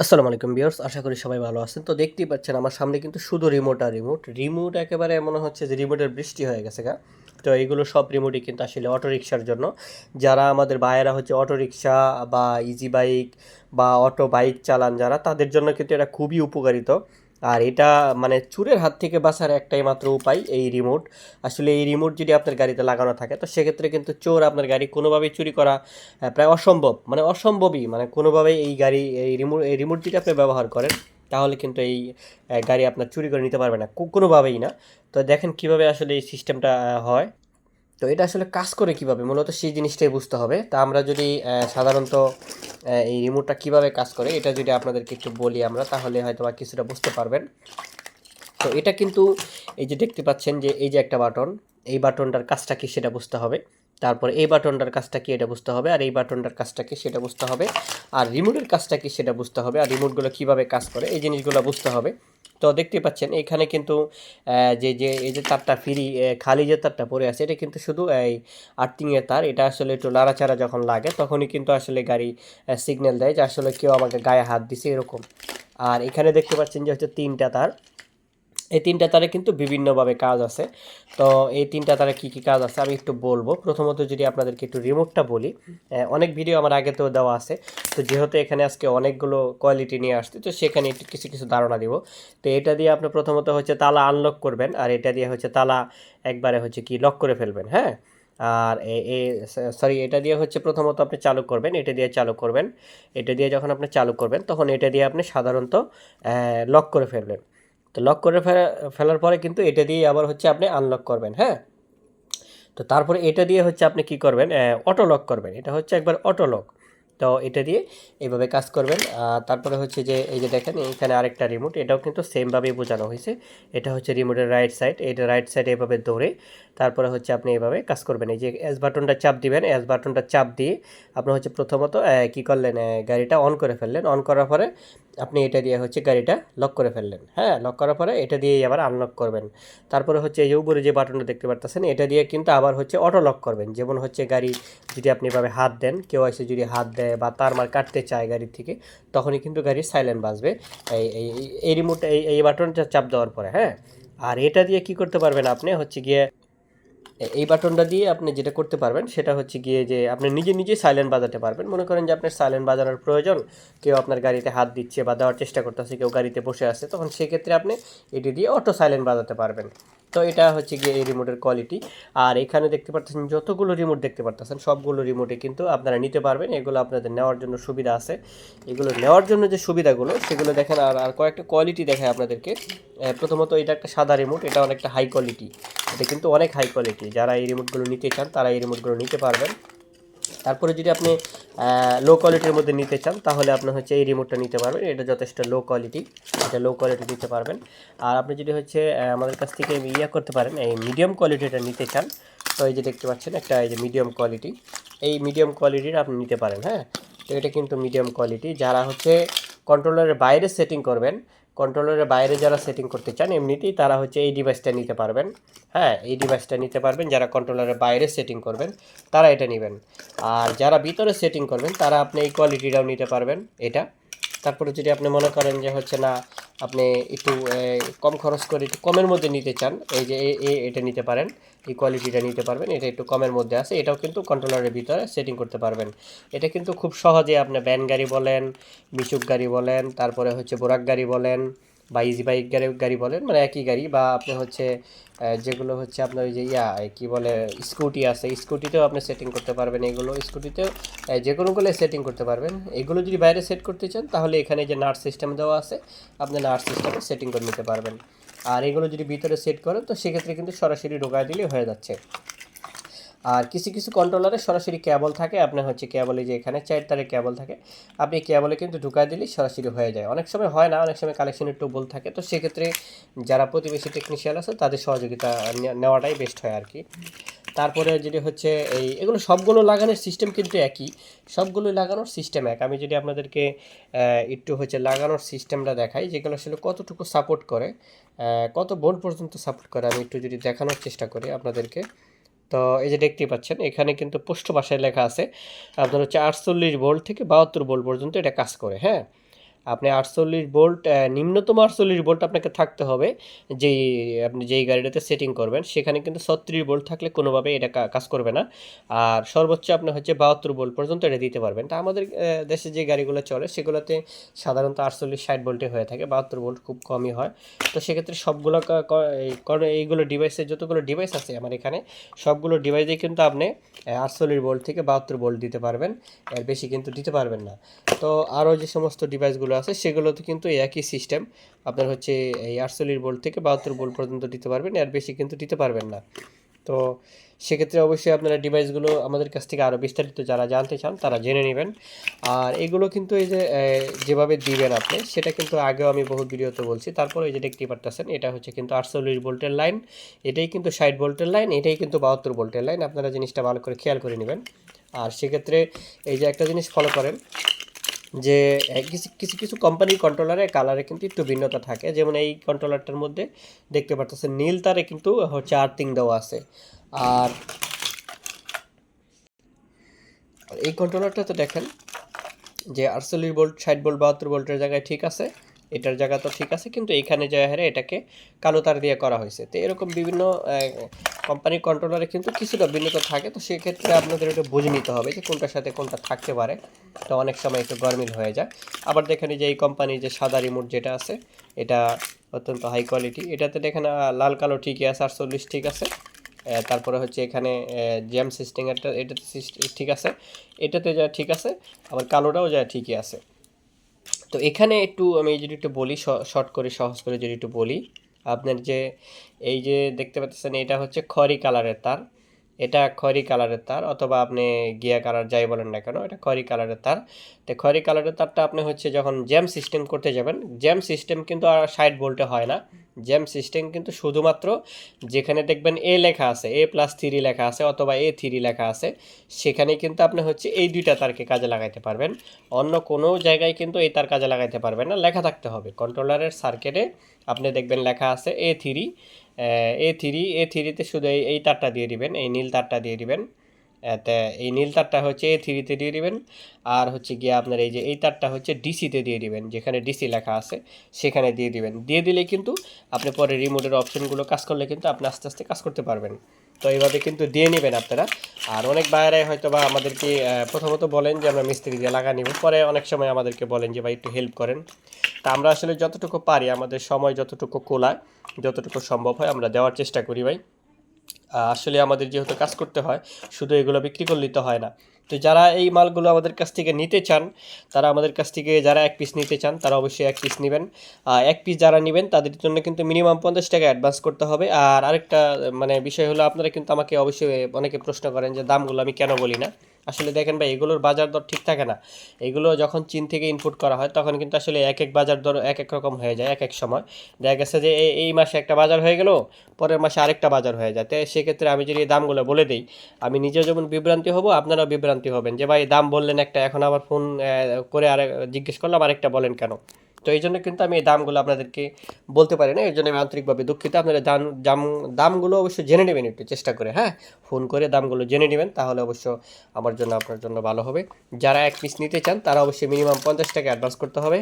আসসালামু আলাইকুম বিয়ার্স আশা করি সবাই ভালো আছেন। তো দেখতেই পাচ্ছেন আমার সামনে কিন্তু শুধু রিমোট আর রিমোট রিমোট একেবারে মনে হচ্ছে যে রিমোটের বৃষ্টি হয়ে গেছে গা। তো এইগুলো সব রিমোটই কিন্তু আসলে অটো রিক্সার জন্য। যারা আমাদের বায়েরা হচ্ছে অটো রিক্সা বা ইজি বাইক বা অটো বাইক চালান যারা, তাদের জন্য কিন্তু এটা খুবই উপকারিত। আর এটা মানে চুরের হাত থেকে বাঁচার একটাই মাত্র উপায় এই রিমোট আসলে এই রিমোট যদি আপনার গাড়িতে লাগানো থাকে, তো সেক্ষেত্রে কিন্তু চোর আপনার গাড়ি কোনোভাবেই চুরি করা প্রায় অসম্ভব মানে অসম্ভবই মানে কোনোভাবেই এই গাড়ি, এই রিমোট এই রিমোট যদি আপনি ব্যবহার করেন, তাহলে কিন্তু এই গাড়ি আপনার চুরি করে নিতে পারবে না কোনোভাবেই না। তো দেখেন কীভাবে আসলে এই সিস্টেমটা হয়। তো এটা আসলে কাজ করে কীভাবে? মূলত সেই জিনিসটাই বুঝতে হবে। তা আমরা যদি সাধারণত এই রিমোটটা কীভাবে কাজ করে, এটা যদি আপনাদেরকে একটু বলি আমরা, তাহলে হয়তো বা কিছুটা বুঝতে পারবেন। তো এটা কিন্তু, এই যে দেখতে পাচ্ছেন যে, এই যে একটা বাটন, এই বাটনটার কাজটা কি সেটা বুঝতে হবে। তারপর এই বাটনটার কাজটা কি এটা বুঝতে হবে, আর এই বাটনটার কাজটা কি সেটা বুঝতে হবে। আর রিমোটের কাজটা কি সেটা বুঝতে হবে, আর রিমোটগুলো কীভাবে কাজ করে, এই জিনিসগুলো বুঝতে হবে। তো দেখতে পাচ্ছেন, এখানে কিন্তু যে যে, এই যে তারটা ফ্রি খালি যে তারটা পড়ে আছে, এটা কিন্তু শুধু, এই আর্থিংয়ের তার, এটা আসলে একটু নাড়াচাড়া যখন লাগে, তখনই কিন্তু আসলে গাড়ি সিগন্যাল দেয় যে আসলে কেউ আমাকে গায়ে হাত দিছে এরকম। আর এখানে দেখতে পাচ্ছেন যে হচ্ছে তিনটা তার। এই তিনটা তারে কিন্তু বিভিন্নভাবে কাজ আছে। তো এই তিনটা তারে কী কী কাজ আছে আমি একটু বলব। প্রথমত যদি আপনাদেরকে একটু রিমোটটা বলি অনেক ভিডিও আমার আগে আগেতেও দেওয়া আছে। তো যেহেতু এখানে আজকে অনেকগুলো কোয়ালিটি নিয়ে আসছে, তো সেখানে একটু কিছু কিছু ধারণা দিব। তো এটা দিয়ে আপনি প্রথমত হচ্ছে তালা আনলক করবেন, আর এটা দিয়ে হচ্ছে তালা একবারে হচ্ছে কি লক করে ফেলবেন হ্যাঁ? আর এ সরি এটা দিয়ে হচ্ছে প্রথমত আপনি চালু করবেন, এটা দিয়ে চালু করবেন। এটা দিয়ে যখন আপনি চালু করবেন, তখন এটা দিয়ে আপনি সাধারণত লক করে ফেলবেন। তো লক করে ফেলা, ফেলার পরে কিন্তু এটা দিয়ে আবার হচ্ছে আপনি আনলক করবেন হ্যাঁ? তো তারপরে এটা দিয়ে হচ্ছে আপনি কি করবেন অটো লক করবেন। এটা হচ্ছে একবার অটো লক তো এটা দিয়ে এইভাবে কাজ করবেন। তারপরে হচ্ছে যে, এই যে দেখেন, এখানে আরেকটা রিমোট এটাও কিন্তু সেমভাবেই বোঝানো হয়েছে। এটা হচ্ছে রিমোটের রাইট সাইড এটা রাইট সাইড এভাবে ধরে তারপরে হচ্ছে আপনি এভাবে কাজ করবেন। এই যে এস বাটনটা চাপ দিবেন এস বাটনটা চাপ দিয়ে আপনি হচ্ছে প্রথমত কি করলেন গাড়িটা অন করে ফেললেন। অন করার পরে আপনি এটা দিয়ে হচ্ছে গাড়িটা লক করে ফেললেন। হ্যাঁ লক করার পরে এটা দিয়েই আবার আনলক করবেন। তারপরে হচ্ছে এই উপরে যে বাটনটা দেখতে পারতেছেন, এটা দিয়ে কিন্তু আবার হচ্ছে অটো লক করবেন। যেমন হচ্ছে গাড়ি যদি আপনি এভাবে হাত দেন, কেউ এসে যদি হাত দেয় বা তার মার কাটতে চায় গাড়ির থেকে, তখনই কিন্তু গাড়ির সাইলেন্ট বাজবে। এই এই রিমোট এই এই বাটনটা চাপ দেওয়ার পরে হ্যাঁ? আর এটা দিয়ে কি করতে পারবেন আপনি? হচ্ছে গিয়ে এই বাটনটা দিয়ে আপনি যেটা করতে পারবেন, সেটা হচ্ছে গিয়ে যে আপনি নিজে নিজে সাইলেন্ট বাজাতে পারবেন। মনে করেন যে আপনার সাইলেন্ট বাজানোর প্রয়োজন, কেউ আপনার গাড়িতে হাত দিচ্ছে বা দেওয়ার চেষ্টা করতেছে, কেউ গাড়িতে বসে আছে, তখন সেক্ষেত্রে আপনি এটি দিয়ে অটো সাইলেন্ট বাজাতে পারবেন। তো এটা হচ্ছে গিয়ে এই রিমোটের কোয়ালিটি আর এখানে দেখতে পাচ্ছেন যতগুলো রিমোট দেখতে পারতেছেন, সবগুলো রিমোটে কিন্তু আপনারা নিতে পারবেন। এগুলো আপনাদের নেওয়ার জন্য সুবিধা আছে। এগুলো নেওয়ার জন্য যে সুবিধাগুলো, সেগুলো দেখেন আর আর কয়েকটা কোয়ালিটি দেখায় আপনাদেরকে। প্রথমত এটা একটা সাদা রিমোট এটা অনেকটা হাই কোয়ালিটি এটা কিন্তু অনেক হাই কোয়ালিটি যারা এই রিমোটগুলো নিতে চান, তারা এই রিমোটগুলো নিতে পারবেন। তারপরে যদি আপনি লো কোয়ালিটির মধ্যে নিতে চান, তাহলে আপনি হচ্ছে এই রিমোটটা নিতে পারবেন। এটা যথেষ্ট লো কোয়ালিটি এটা লো কোয়ালিটি নিতে পারবেন। আর আপনি যদি হচ্ছে আমাদের কাছ থেকে ইয়া করতে পারেন, এই মিডিয়াম কোয়ালিটিটা নিতে চান, তো এই যে দেখতে পাচ্ছেন, একটা এই যে মিডিয়াম কোয়ালিটি এই মিডিয়াম কোয়ালিটির আপনি নিতে পারেন হ্যাঁ? তো এটা কিন্তু মিডিয়াম কোয়ালিটি যারা হচ্ছে কন্ট্রোলারের বাইরে সেটিং করবেন কন্ট্রোলারের বাইরে যারা সেটিং করতে চান, এমনিতেই তারা হচ্ছে এই ডিভাইসটা নিতে পারবেন। হ্যাঁ এই ডিভাইসটা নিতে পারবেন, যারা কন্ট্রোলারের বাইরে সেটিং করবেন, তারা এটা নেবেন। আর যারা ভিতরে সেটিং করবেন, তারা আপনি এই কোয়ালিটিটাও নিতে পারবেন, এটা। তারপরে যদি আপনি মনে করেন যে হচ্ছে না, আপনি একটু কম খরচ করে একটু কমের মধ্যে নিতে চান, এই যে এটা নিতে পারেন, এই কোয়ালিটিটা নিতে পারবেন, এটা একটু কমের মধ্যে আছে, এটাও কিন্তু কন্ট্রোলারের ভিতরে সেটিং করতে পারবেন। এটা কিন্তু খুব সহজে আপনি ব্যান গাড়ি বলেন, মিশুক গাড়ি বলেন, তারপরে হচ্ছে বোরাক গাড়ি বলেন বা ইজি বাইক গাড়ি গাড়ি বলেন মানে একই গাড়ি বা আপনি হচ্ছে যেগুলো হচ্ছে আপনার ওই যে ইয়া কি বলে স্কুটি আছে স্কুটিতেও আপনি সেটিং করতে পারবেন এগুলো স্কুটিতেও যে কোনোগুলো সেটিং করতে পারবেন। এগুলো যদি বাইরে সেট করতে চান, তাহলে এখানে যে নার্স সিস্টেম দেওয়া আছে, আপনি নার্স সিস্টেমে সেটিং করে নিতে পারবেন। আর এগুলো যদি ভিতরে সেট করেন, তো সেক্ষেত্রে কিন্তু সরাসরি ঢোকায় দিলেই হয়ে যাচ্ছে। আর কিছু কিছু কন্ট্রোলারে সরাসরি কেবল থাকে। আপনার হচ্ছে কেবলে যে এখানে চার তারের কেবল থাকে। আপনি কেবলে কিন্তু ঢুকায় দিলেই সরাসরি হয়ে যায়। অনেক সময় হয় না, অনেক সময় কালেকশনের টোবল থাকে। তো সেক্ষেত্রে যারা প্রতিবেশী টেকনিশিয়ান আছে, তাদের সহযোগিতা নেওয়াটাই বেস্ট হয় আর কি তারপরে যদি হচ্ছে এই, এগুলো সবগুলো লাগানোর সিস্টেম কিন্তু একই। সবগুলো লাগানোর সিস্টেম এক। আমি যদি আপনাদেরকে একটু হচ্ছে লাগানোর সিস্টেমটা দেখাই, যেগুলো আসলে কতটুকু সাপোর্ট করে কত বোল্ট পর্যন্ত সাপোর্ট করে, আমি একটু যদি দেখানোর চেষ্টা করি আপনাদেরকে। তো এই যে দেখতে পাচ্ছেন, এখানে কিন্তু পুষ্ট ভাষায় লেখা আছে, আপনার হচ্ছে আটচল্লিশ ভোল্ট থেকে বাহাত্তর ভোল্ট পর্যন্ত এটা কাজ করে হ্যাঁ? আপনি আটচল্লিশ ভোল্ট নিম্নতম আটচল্লিশ ভোল্ট আপনাকে থাকতে হবে। যেই, আপনি যেই গাড়িটাতে সেটিং করবেন, সেখানে কিন্তু ছত্রিশ ভোল্ট থাকলে কোনোভাবে এটা কাজ করবে না। আর সর্বোচ্চ আপনি হচ্ছে বাহাত্তর ভোল্ট পর্যন্ত এটা দিতে পারবেন। তা আমাদের দেশে যে গাড়িগুলো চলে, সেগুলোতে সাধারণত আটচল্লিশ, ষাট ভোল্টে হয়ে থাকে, বাহাত্তর ভোল্ট খুব কমই হয়। তো সেক্ষেত্রে সবগুলো এইগুলো ডিভাইসের যতগুলো ডিভাইস আছে আমার এখানে, সবগুলো ডিভাইসে কিন্তু আপনি আটচল্লিশ ভোল্ট থেকে বাহাত্তর ভোল্ট দিতে পারবেন। এর বেশি কিন্তু দিতে পারবেন না। তো আরও যে সমস্ত ডিভাইসগুলো আছে, সেগুলোতে কিন্তু একই সিস্টেম আপনার হচ্ছে এই আটচল্লিশ বোল্ট থেকে বাহাত্তর বোল্ট পর্যন্ত দিতে পারবেন, এর বেশি কিন্তু দিতে পারবেন না। তো সেক্ষেত্রে অবশ্যই আপনারা ডিভাইসগুলো আমাদের কাছ থেকে আরও বিস্তারিত যারা জানতে চান, তারা জেনে নেবেন। আর এগুলো কিন্তু এই যে যেভাবে দিবেন আপনি, সেটা কিন্তু আগেও আমি বহু ভিডিওতে বলছি। তারপর এই যে দেখতে পারতেছেন, এটা হচ্ছে কিন্তু আটচল্লিশ ভোল্টের লাইন এটাই কিন্তু ষাট ভোল্টের লাইন এটাই কিন্তু বাহাত্তর ভোল্টের লাইন আপনারা জিনিসটা ভালো করে খেয়াল করে নেবেন। আর সেক্ষেত্রে এই যে একটা জিনিস ফলো করেন যে কিছু কিছু কিছু কোম্পানির কন্ট্রোলারে কালারে কিন্তু একটু ভিন্নতা থাকে। যেমন এই কন্ট্রোলারটার মধ্যে দেখতে পারতেছে নীল তারে কিন্তু হচ্ছে আর্থিং দেওয়া আছে। আর এই কন্ট্রোলারটা তো দেখেন যে আটচল্লিশ বোল্ট ষাট বোল্ট বাহাত্তর বোল্টের জায়গায় ঠিক আছে। এটার জায়গা তো ঠিক আছে, কিন্তু এখানে যায় হারে এটাকে কালো তার দিয়ে করা হয়েছে। তো এরকম বিভিন্ন কোম্পানির কন্ট্রোলারে কিন্তু কিছুটা ভিন্নতা থাকে, তো সেক্ষেত্রে আপনাদের এটা বুঝে নিতে হবে যে কোনটার সাথে কোনটা থাকতে পারে। তো অনেক সময় একটু গরমিল হয়ে যায়। আবার দেখেন যে এই কোম্পানির যে সাদা রিমোট যেটা আছে, এটা অত্যন্ত হাই কোয়ালিটি এটাতে দেখেন লাল কালো ঠিকই আছে, আটচল্লিশ ঠিক আছে। তারপরে হচ্ছে এখানে জ্যাম সিস্টেম একটা, এটাতে ঠিক আছে। এটাতে যা ঠিক আছে, আবার কালোটাও যা ঠিকই আছে। তো এখানে একটু আমি যদি একটু বলি শর্ট করে, সহজ করে যদি একটু বলি, আপনার যে, এই যে দেখতে পাচ্ছেন, এটা হচ্ছে খরি কালারের তার। এটা খয়রি কালারের তার, অথবা আপনি গিয়া কালার যাই বলেন না কেন, এটা খয়রি কালারের তার। তো খয়রি কালারের তারটা আপনি হচ্ছে যখন জ্যাম সিস্টেম করতে যাবেন, জ্যাম সিস্টেম কিন্তু আর ষাট ভোল্টে হয় না। জ্যাম সিস্টেম কিন্তু শুধুমাত্র যেখানে দেখবেন এ লেখা আছে এ প্লাস থ্রি লেখা আছে, অথবা এ থ্রি লেখা আছে, সেখানে কিন্তু আপনি হচ্ছে এই দুইটা তারকে কাজে লাগাইতে পারবেন। অন্য কোনো জায়গায় কিন্তু এই তার কাজে লাগাইতে পারবেন না, লেখা থাকতে হবে। কন্ট্রোলারের সার্কেটে আপনি দেখবেন লেখা আছে এ থ্রি এ থ্রি, এ থ্রিতে শুধু এই এই তারটা দিয়ে দিবেন, এই নীল তারটা দিয়ে দিবেন। এই নীল তারটা হচ্ছে এ থ্রিতে দিয়ে দিবেন। আর হচ্ছে গিয়ে আপনার এই যে এই তারটা হচ্ছে ডিসিতে দিয়ে দিবেন, যেখানে ডিসি লেখা আছে, সেখানে দিয়ে দিবেন। দিয়ে দিলে কিন্তু আপনি পরে রিমোটের অপশনগুলো কাজ করলে কিন্তু আপনি আস্তে আস্তে কাজ করতে পারবেন। তো এইভাবে কিন্তু দিয়ে নেবেন আপনারা। আর অনেক বাইরে হয়তো বা আমাদেরকে প্রথমত বলেন যে আমরা মিস্ত্রি দিয়ে লাগা নিব। পরে অনেক সময় আমাদেরকে বলেন যে ভাই একটু হেল্প করেন। তা আমরা আসলে যতটুকু পারি, আমাদের সময় যতটুকু কোলায় যতটুকু সম্ভব হয় আমরা দেওয়ার চেষ্টা করি ভাই। আসলে আমাদের যেহেতু কাজ করতে হয়, শুধু এগুলো বিক্রি করলেই তো হয় না। তো যারা এই মালগুলো আমাদের কাছ থেকে নিতে চান, তারা আমাদের কাছ থেকে যারা এক পিস নিতে চান, তারা অবশ্যই এক পিস নেবেন। এক পিস যারা নেবেন, তাদের জন্য কিন্তু মিনিমাম পঞ্চাশ টাকা অ্যাডভান্স করতে হবে। আর আরেকটা মানে বিষয় হলো, আপনারা কিন্তু আমাকে অবশ্যই অনেকে প্রশ্ন করেন যে, দামগুলো আমি কেন বলি না? আসলে দেখেন ভাই, এগুলোর বাজার দর ঠিক থাকে না। এগুলো যখন চীন থেকে ইনপুট করা হয়, তখন কিন্তু আসলে এক এক বাজার দর এক এক রকম হয়ে যায়, এক এক সময়। দেখা গেছে যে এই- মাসে একটা বাজার হয়ে গেল, পরের মাসে আরেকটা বাজার হয়ে যায়। তো সেক্ষেত্রে আমি যদি দামগুলো বলে দিই, আমি নিজেও যেমন বিভ্রান্তি হব, আপনারাও বিভ্রান্তি হবেন যে, ভাই, দাম বললেন একটা, এখন আবার ফোন করে আর, জিজ্ঞেস করলাম আরেকটা বলেন কেন? তো এই জন্য কিন্তু আমি এই দামগুলো আপনাদেরকে বলতে পারি না, এর জন্য আমি আন্তরিকভাবে দুঃখিত। আপনারা দাম দাম দামগুলো অবশ্যই জেনে নেবেন একটু চেষ্টা করে হ্যাঁ? ফোন করে দামগুলো জেনে নেবেন, তাহলে অবশ্য আমার জন্য, আপনার জন্য ভালো হবে। যারা এক পিস নিতে চান, তারা অবশ্যই মিনিমাম পঞ্চাশ টাকা অ্যাডভান্স করতে হবে।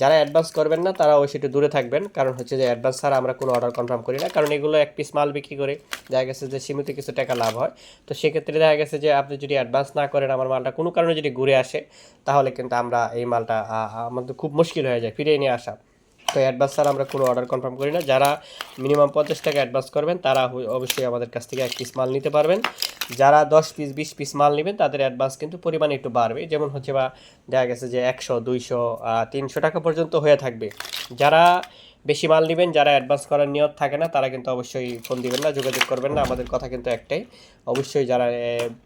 যারা অ্যাডভান্স করবেন না, তারা অবশ্যই একটু দূরে থাকবেন, কারণ হচ্ছে যে অ্যাডভান্স ছাড়া আমরা কোনো অর্ডার কনফার্ম করি না, কারণ এগুলো এক পিস মাল বিক্রি করে দেখা গেছে যে সীমিত কিছু টাকা লাভ হয়। তো সেক্ষেত্রে দেখা গেছে যে আপনি যদি অ্যাডভান্স না করেন, আমার মালটা কোনো কারণে যদি ঘুরে আসে, তাহলে কিন্তু আমরা এই মালটা আমাদের খুব মুশকিল হয়ে যায় ফিরিয়ে নিয়ে আসা। তো অ্যাডভান্স ছাড়া আমরা কোনো অর্ডার কনফার্ম করি না। যারা মিনিমাম পঞ্চাশ টাকা অ্যাডভান্স করবেন, তারা অবশ্যই আমাদের কাছ থেকে এক পিস মাল নিতে পারবেন। যারা দশ পিস বিশ পিস মাল নেবেন, তাদের অ্যাডভান্স কিন্তু পরিমাণ একটু বাড়বে। যেমন হচ্ছে বা দেখা গেছে যে একশো, দুইশো তিনশো টাকা পর্যন্ত হয়ে থাকবে। যারা বেশি মাল নেবেন, যারা অ্যাডভান্স করার নিয়ত থাকে না, তারা কিন্তু অবশ্যই ফোন দিবেন না, যোগাযোগ করবেন না, আমাদের কথা কিন্তু একটাই। অবশ্যই যারা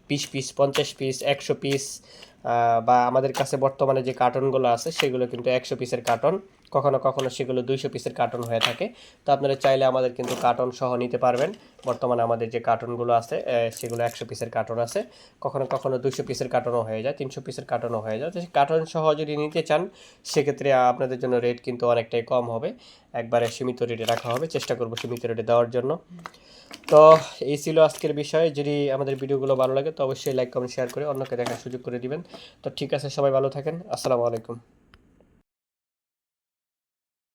বিশ পিস পঞ্চাশ পিস একশো পিস বা আমাদের কাছে বর্তমানে যে কার্টনগুলো আছে, সেগুলো কিন্তু একশো পিসের কার্টন কখনো কখনো সেগুলো দুইশো পিসের কার্টন হয়ে থাকে। তো আপনারা চাইলে আমাদের কিন্তু কার্টন সহ নিতে পারবেন। বর্তমানে আমাদের যে কার্টনগুলো আছে সেগুলো একশো পিসের কার্টন আছে। কখনো কখনো দুইশো পিসের কার্টনও হয়ে যায়, তিনশো পিসের কার্টনও হয়ে যায়। তো কার্টন সহ যদি নিতে চান, সেক্ষেত্রে আপনাদের জন্য রেট কিন্তু অনেকটাই কম হবে। একবারে সীমিত রেটে রাখা হবে। চেষ্টা করব সীমিত রেটে দেওয়ার জন্য। তো এই ছিল আজকের বিষয়। যদি আমাদের ভিডিওগুলো ভালো লাগে, তো অবশ্যই লাইক কমেন্ট শেয়ার করে অন্যকে দেখার সুযোগ করে দিবেন। তো ঠিক আছে, সবাই ভালো থাকেন। আসসালামু আলাইকুম।